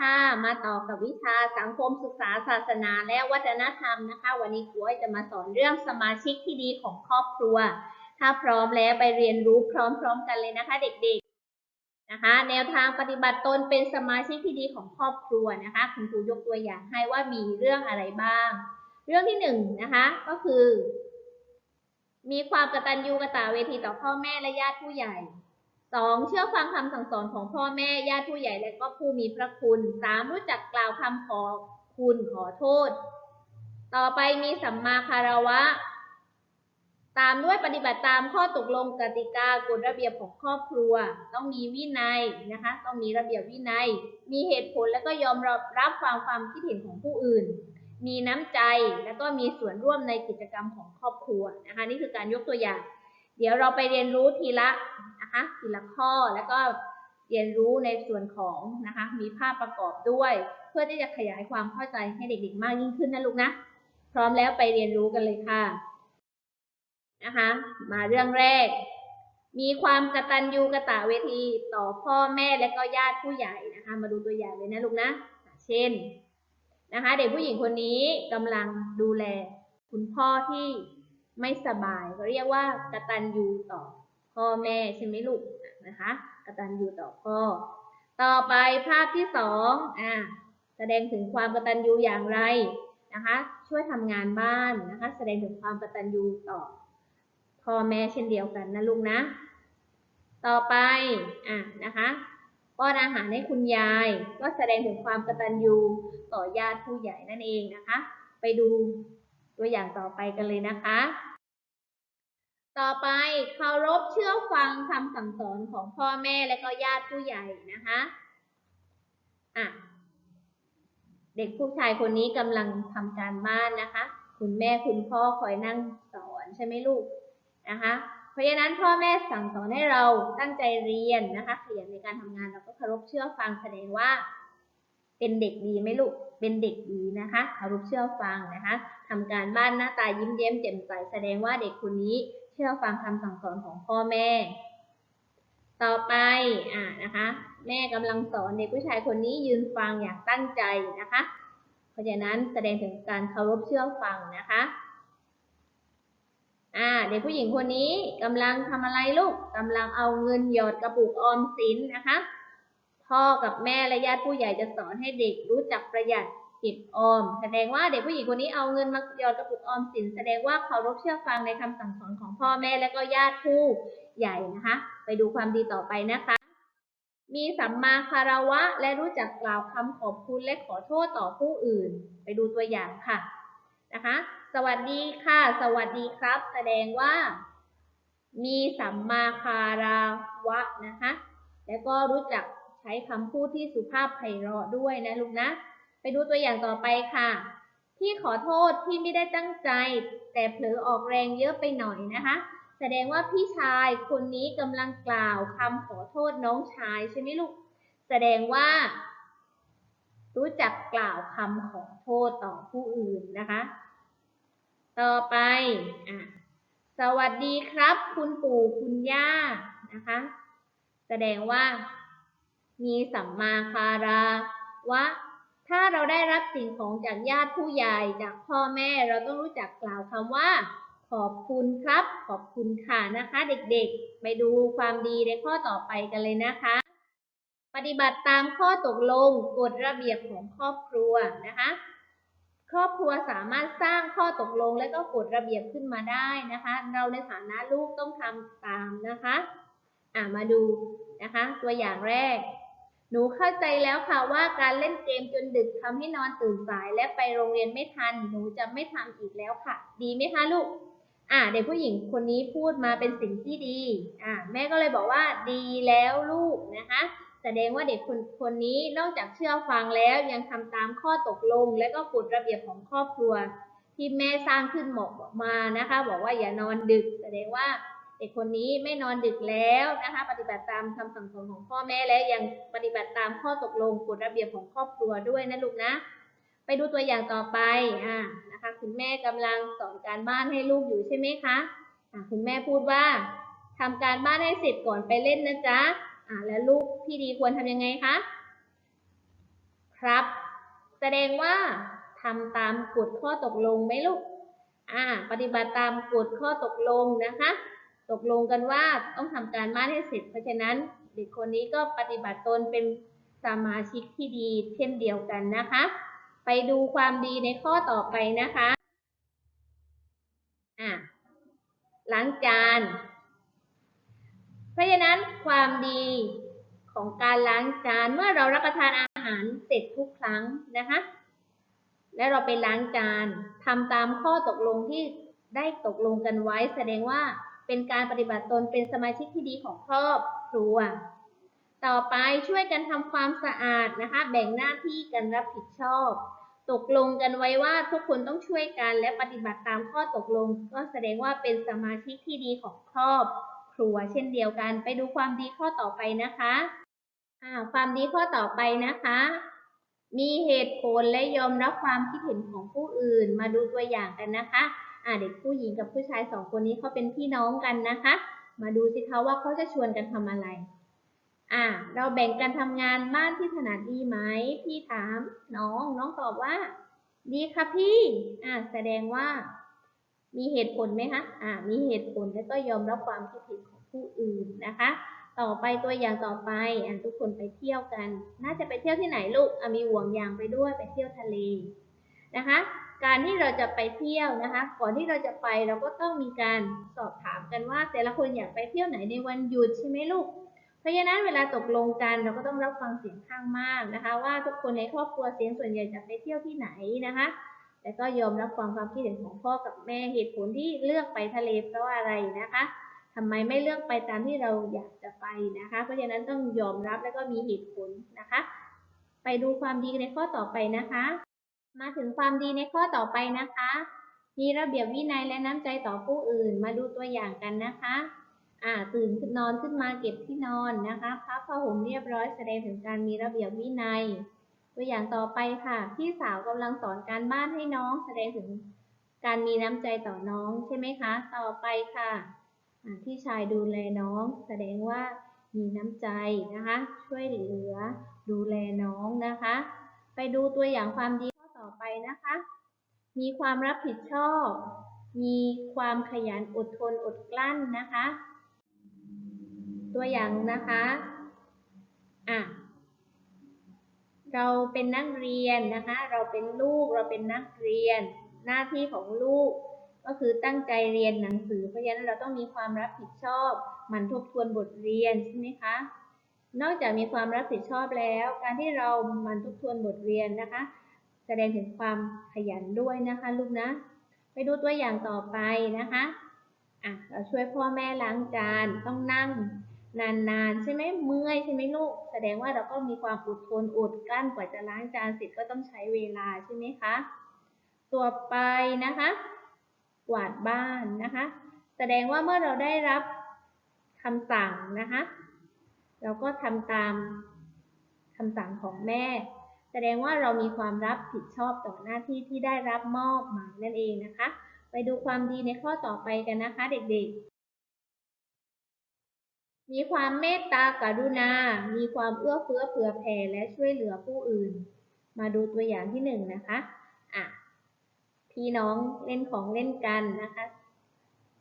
ค่ะ มาต่อกับวิชาสังคมศึกษาศาสนาและวัฒนธรรมนะคะ วันนี้ครูอ้อยจะมาสอนเรื่องสมาชิกที่ดีของครอบครัว ถ้าพร้อมแล้วไปเรียนรู้พร้อมๆกันเลยนะคะ เด็กๆนะคะ แนวทางปฏิบัติตนเป็นสมาชิกที่ดีของครอบครัวนะคะ คุณครูยกตัวอย่างให้ว่ามีเรื่องอะไรบ้าง เรื่องที่หนึ่งนะคะก็คือ มีความกตัญญูกตเวทีต่อพ่อแม่และญาติผู้ใหญ่ สองเชื่อฟังคำสั่งสอนของพ่อแม่ญาติผู้ใหญ่และก็ผู้มีพระคุณสามรู้จักกล่าวคำขอคุณขอโทษ ต่อไปมีสัมมาคารวะ ตามด้วยปฏิบัติตามข้อตกลงกติกากฎระเบียบของครอบครัว ต้องมีวินัยนะคะ ต้องมีระเบียบวินัย มีเหตุผลและก็ยอมรับรับฟังความคิดเห็นของผู้อื่น มีน้ำใจแล้วก็มีส่วนร่วมในกิจกรรมของครอบครัวนะคะนี่คือการยกตัวอย่าง เดี๋ยวเราไปเรียนรู้ทีละนะคะทีละข้อแล้วก็เรียนรู้ในส่วนของนะคะมีภาพประกอบด้วย เพื่อที่จะขยายความเข้าใจให้เด็กๆ มากยิ่งขึ้นนะลูกนะ พร้อมแล้วไปเรียนรู้กันเลยค่ะนะคะ มาเรื่องแรก มีความกตัญญูกตเวทีต่อพ่อแม่และก็ญาติผู้ใหญ่นะคะ มาดูตัวอย่างเลยนะลูกนะ เช่นนะคะ เด็กผู้หญิงคนนี้กำลังดูแลคุณพ่อที่ ไม่สบายก็เรียกว่ากตัญญูต่อพ่อแม่ใช่ไหมลูกนะคะกตัญญูต่อพ่อ ต่อไปภาพที่สองอ่าแสดงถึงความกตัญญูอย่างไรนะคะ ช่วยทำงานบ้านนะคะ แสดงถึงความกตัญญูต่อพ่อแม่เช่นเดียวกันนะลูกนะ ต่อไปอะนะคะป้อนอาหารให้คุณยายก็แสดงถึงความกตัญญูต่อญาติผู้ใหญ่นั่นเองนะคะ ไปดูตัวอย่างต่อไปกันเลยนะคะ ต่อไปเคารพเชื่อฟังคำสั่งสอนของพ่อแม่และก็ญาติผู้ใหญ่นะคะอะเด็กผู้ชายคนนี้กำลังทำการบ้านนะคะ คุณแม่คุณพ่อคอยนั่งสอนใช่ไหมลูกนะคะ เพราะฉะนั้นพ่อแม่สั่งสอนให้เราตั้งใจเรียนนะคะขยันในการทำงานเราก็เคารพเชื่อฟังแสดงว่า เป็นเด็กดีไหมลูกเป็นเด็กดีนะคะเคารพเชื่อฟังนะคะทำการบ้านหน้าตายิ้มแย้มแจ่มใสแสดงว่าเด็กคนนี้ เชื่อฟังคำสั่งสอนของพ่อแม่ ต่อไปอ่านะคะ แม่กำลังสอนเด็กผู้ชายคนนี้ยืนฟังอย่างตั้งใจนะคะ เพราะฉะนั้นแสดงถึงการเคารพเชื่อฟังนะคะอ่าเด็กผู้หญิงคนนี้กำลังทำอะไรลูกกำลังเอาเงินหยอดกระปุกออมสินนะคะ พ่อกับแม่และญาติผู้ใหญ่จะสอนให้เด็กรู้จักประหยัด เก็บออม แสดงว่าเด็กผู้หญิงคนนี้เอาเงินมาหยอดกระปุกออมสิน แสดงว่าเคารพเชื่อฟังในคำสั่งสอนของพ่อแม่และก็ญาติผู้ใหญ่นะคะ ไปดูความดีต่อไปนะคะ มีสัมมาคารวะ และรู้จักกล่าวคำขอบคุณและขอโทษต่อผู้อื่น ไปดูตัวอย่างค่ะนะคะ สวัสดีค่ะ สวัสดีครับ แสดงว่า มีสัมมาคารวะนะคะ แล้วก็รู้จักใช้คำพูดที่สุภาพไพเราะด้วยนะลูกนะ ดูตัวอย่างต่อไปค่ะ พี่ขอโทษที่ไม่ได้ตั้งใจ แต่เผลอออกแรงเยอะไปหน่อยนะคะ แสดงว่าพี่ชายคนนี้กำลังกล่าวคำขอโทษน้องชายใช่ไหมลูก แสดงว่า รู้จักกล่าวคำขอโทษต่อผู้อื่นนะคะ ต่อไปอะสวัสดีครับ คุณปู่คุณย่านะคะ แสดงว่า มีสัมมาคาราวะ ถ้าเราได้รับสิ่งของจากญาติผู้ใหญ่จากพ่อแม่เราต้องรู้จักกล่าวคำว่า ขอบคุณครับ ขอบคุณค่ะนะคะ เด็กๆ ไปดูความดีในข้อต่อไปกันเลยนะคะ ปฏิบัติตามข้อตกลงกฎระเบียบของครอบครัวนะคะครอบครัวสามารถสร้างข้อตกลงและก็กฎระเบียบขึ้นมาได้นะคะ เราในฐานะลูกต้องทำตามนะคะ อ่ามาดูนะคะ ตัวอย่างแรก หนูเข้าใจแล้วค่ะว่าการเล่นเกมจนดึกทำให้นอนตื่นสายและไปโรงเรียนไม่ทัน หนูจะไม่ทำอีกแล้วค่ะ ดีไหมคะลูก อ่าเด็กผู้หญิงคนนี้พูดมาเป็นสิ่งที่ดี อ่าแม่ก็เลยบอกว่าดีแล้วลูกนะคะ แสดงว่าเด็กคนคนนี้นอกจากเชื่อฟังแล้วยังทำตามข้อตกลง และก็กฎระเบียบของครอบครัว ที่แม่สร้างขึ้นหมอกมานะคะ บอกว่าอย่านอนดึก แสดงว่า เด็กคนนี้ไม่นอนดึกแล้วนะคะ ปฏิบัติตามคำสั่งสอนของพ่อแม่และยังปฏิบัติตามข้อตกลงกฎระเบียบของครอบครัวด้วยนะลูกนะ ไปดูตัวอย่างต่อไปอ่านะคะคุณแม่กำลังสอนการบ้านให้ลูกอยู่ใช่ไหมคะอ่าคุณแม่พูดว่าทำการบ้านให้เสร็จก่อนไปเล่นนะจ๊ะอ่าแล้วลูกที่ดีควรทำยังไงคะครับ แสดงว่าทำตามกฎข้อตกลงไหมลูกอ่าปฏิบัติตามกฎข้อตกลงนะคะ ตกลงกันว่าต้องทำการบ้านให้เสร็จ เพราะฉะนั้นเด็กคนนี้ก็ปฏิบัติตนเป็นสมาชิกที่ดีเช่นเดียวกันนะคะ ไปดูความดีในข้อต่อไปนะคะอะล้างจาน เพราะฉะนั้นความดีของการล้างจานเมื่อเรารับประทานอาหารเสร็จทุกครั้งนะคะ และเราไปล้างจานทำตามข้อตกลงที่ได้ตกลงกันไว้ แสดงว่า เป็นการปฏิบัติตนเป็นสมาชิกที่ดีของครอบครัว ต่อไปช่วยกันทำความสะอาดนะคะ แบ่งหน้าที่กันรับผิดชอบ ตกลงกันไว้ว่าทุกคนต้องช่วยกันและปฏิบัติตามข้อตกลง ก็แสดงว่าเป็นสมาชิกที่ดีของครอบครัว เช่นเดียวกัน ไปดูความดีข้อต่อไปนะคะความดีข้อต่อไปนะคะ มีเหตุผลและยอมรับความคิดเห็นของผู้อื่น มาดูตัวอย่างกันนะคะ อ่าเด็กผู้หญิงกับผู้ชายสองคนนี้เขาเป็นพี่น้องกันนะคะ มาดูสิคะว่าเขาจะชวนกันทำอะไร อ่า เราแบ่งกันทำงานบ้านที่ถนัดดีไหม พี่ถามน้อง น้องตอบว่า ดีค่ะพี่ อ่า แสดงว่า มีเหตุผลไหมคะ อ่า มีเหตุผลและก็ยอมรับความคิดเห็นของผู้อื่นนะคะ ต่อไปตัวอย่างต่อไป อ่าทุกคนไปเที่ยวกัน น่าจะไปเที่ยวที่ไหนลูก อ่ามีห่วงยางไปด้วย ไปเที่ยวทะเลนะคะ การที่เราจะไปเที่ยวนะคะ ก่อนที่เราจะไปเราก็ต้องมีการสอบถามกันว่า แต่ละคนอยากไปเที่ยวไหนในวันหยุดใช่ไหมลูก เพราะฉะนั้นเวลาตกลงกันเราก็ต้องรับฟังเสียงข้างมากนะคะ ว่าทุกคนในครอบครัวเสียงส่วนใหญ่จะไปเที่ยวที่ไหนนะคะแต่ก็ยอมรับฟังความคิดเห็นของพ่อกับแม่เหตุผลที่เลือกไปทะเลเพราะอะไรนะคะทำไมไม่เลือกไปตามที่เราอยากจะไปนะคะ เพราะฉะนั้นต้องยอมรับแล้วก็มีเหตุผลนะคะ ไปดูความดีในข้อต่อไปนะคะ มาถึงความดีในข้อต่อไปนะคะ มีระเบียบวินัยและน้ำใจต่อผู้อื่น มาดูตัวอย่างกันนะคะ อ่า ตื่นนอนขึ้นมาเก็บที่นอนนะคะพับผ้าห่มเรียบร้อยแสดงถึงการมีระเบียบวินัย ตัวอย่างต่อไปค่ะ พี่สาวกำลังสอนการบ้านให้น้อง แสดงถึงการมีน้ำใจต่อน้องใช่ไหมคะ ต่อไปค่ะอ่าพี่ชายดูแลน้อง แสดงว่ามีน้ำใจนะคะ ช่วยเหลือดูแลน้องนะคะ ไปดูตัวอย่างความดี อต่อไปนะคะ มีความรับผิดชอบ มีความขยันอดทนอดกลั้นนะคะ ตัวอย่างนะคะอะเราเป็นนักเรียนนะคะ เราเป็นลูก เราเป็นนักเรียน หน้าที่ของลูก ก็คือตั้งใจเรียนหนังสือ เพราะฉะนั้นเราต้องมีความรับผิดชอบหมั่นทบทวนบทเรียนใช่ไหมคะ นอกจากมีความรับผิดชอบแล้ว การที่เราหมั่นทบทวนบทเรียนนะคะ แสดงถึงความขยันด้วยนะคะลูกนะ ไปดูตัวอย่างต่อไปนะคะอะเราช่วยพ่อแม่ล้างจานต้องนั่งนานๆ ใช่ไหมเมื่อยใช่ไหมลูก แสดงว่าเราก็มีความอดทนอดกลั้นกว่าจะล้างจานเสร็จก็ต้องใช้เวลาใช่ไหมคะตัวไปนะคะกวาดบ้านนะคะ แสดงว่าเมื่อเราได้รับคำสั่งนะคะ เราก็ทำตามคำสั่งของแม่ แสดงว่าเรามีความรับผิดชอบต่อหน้าที่ที่ได้รับมอบหมายนั่นเองนะคะ ไปดูความดีในข้อต่อไปกันนะคะ เด็กๆ มีความเมตตากรุณา มีความเอื้อเฟื้อเผื่อแผ่และช่วยเหลือผู้อื่น มาดูตัวอย่างที่หนึ่งนะคะอะพี่น้องเล่นของเล่นกันนะคะ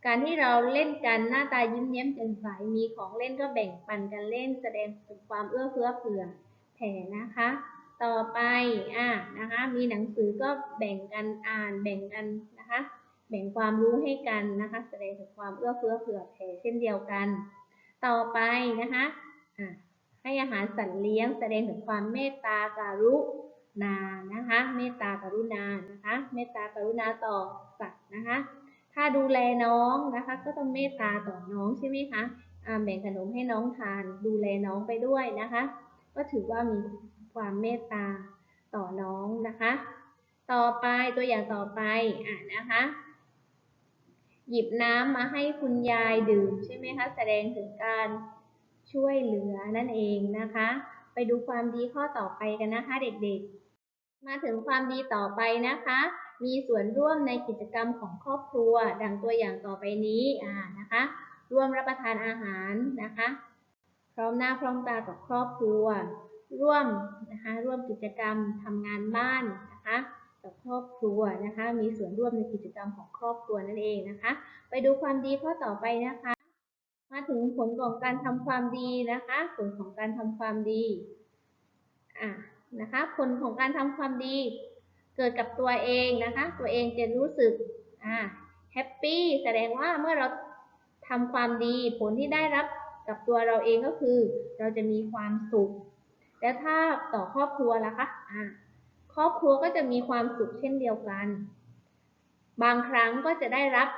การที่เราเล่นกันหน้าตายิ้มแย้มแจ่มใสมีของเล่นก็แบ่งปันกันเล่น แสดงถึงความเอื้อเฟื้อเผื่อแผ่นะคะ ต่อไปอะนะคะมีหนังสือก็แบ่งกันอ่านแบ่งกันนะคะแบ่งความรู้ให้กันนะคะแสดงถึงความเอื้อเฟื้อเผื่อแผ่เช่นเดียวกัน ต่อไปนะคะอะให้อาหารสัตว์เลี้ยงแสดงถึงความเมตตาการุณานะคะเมตตากรุณานะคะเมตตากรุณาต่อสัตว์นะคะถ้าดูแลน้องนะคะ ก็ต้องเมตตาต่อน้องใช่ไหมคะแบ่งขนมให้น้องทานดูแลน้องไปด้วยนะคะ ก็ถือว่ามี ความเมตตาต่อน้องนะคะ ต่อไปตัวอย่างต่อไปอ่านะคะ หยิบน้ำมาให้คุณยายดื่มใช่ไหมคะ แสดงถึงการช่วยเหลือนั่นเองนะคะ ไปดูความดีข้อต่อไปกันนะคะ เด็กๆ มาถึงความดีต่อไปนะคะ มีส่วนร่วมในกิจกรรมของครอบครัว ดังตัวอย่างต่อไปนี้อ่านะคะ ร่วมรับประทานอาหารนะคะ พร้อมหน้าพร้อมตากับครอบครัว ร่วมนะคะร่วมกิจกรรมทำงานบ้านนะคะกับครอบครัวนะคะ มีส่วนร่วมในกิจกรรมของครอบครัวนั่นเองนะคะ ไปดูความดีข้อต่อไปนะคะ มาถึงผลของการทำความดีนะคะ ผลของการทำความดีอะนะคะผลของการทำความดี เกิดกับตัวเองนะคะ ตัวเองจะรู้สึกอ่าแฮปปี้แสดงว่าเมื่อเราทำความดี ผลที่ได้รับกับตัวเราเองก็คือ เราจะมีความสุข แล้วถ้าต่อครอบครัวล่ะคะอ่าครอบครัวก็จะมีความสุขเช่นเดียวกัน บางครั้งก็จะได้รับ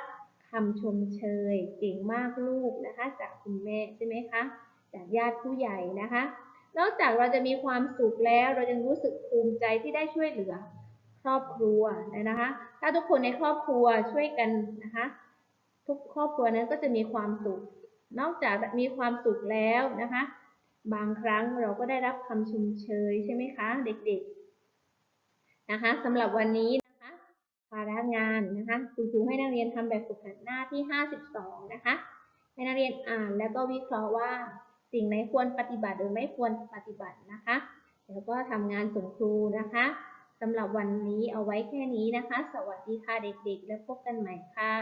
คำชมเชยเก่งมากลูกนะคะ จากคุณแม่ใช่ไหมคะจากญาติผู้ใหญ่นะคะ นอกจากเราจะมีความสุขแล้วเรายังรู้สึกภูมิใจที่ได้ช่วยเหลือ ครอบครัวนะคะ ถ้าทุกคนในครอบครัวช่วยกันนะคะ ทุกครอบครัวนั้นก็จะมีความสุข นอกจากมีความสุขแล้วนะคะ บางครั้งเราก็ได้รับคำชมเชยใช่ไหมคะ เด็กๆนะคะสำหรับวันนี้นะคะภาระงานนะคะคุณครูให้นักเรียนทำแบบฝึกหัดหน้าที่ 52 นะคะให้นักเรียนอ่านแล้วก็วิเคราะห์ว่าสิ่งไหนควรปฏิบัติหรือไม่ควรปฏิบัตินะคะแล้วก็ทำงานส่งครูนะคะสำหรับวันนี้เอาไว้แค่นี้นะคะ สวัสดีค่ะเด็กๆ แล้วพบกันใหม่ค่ะ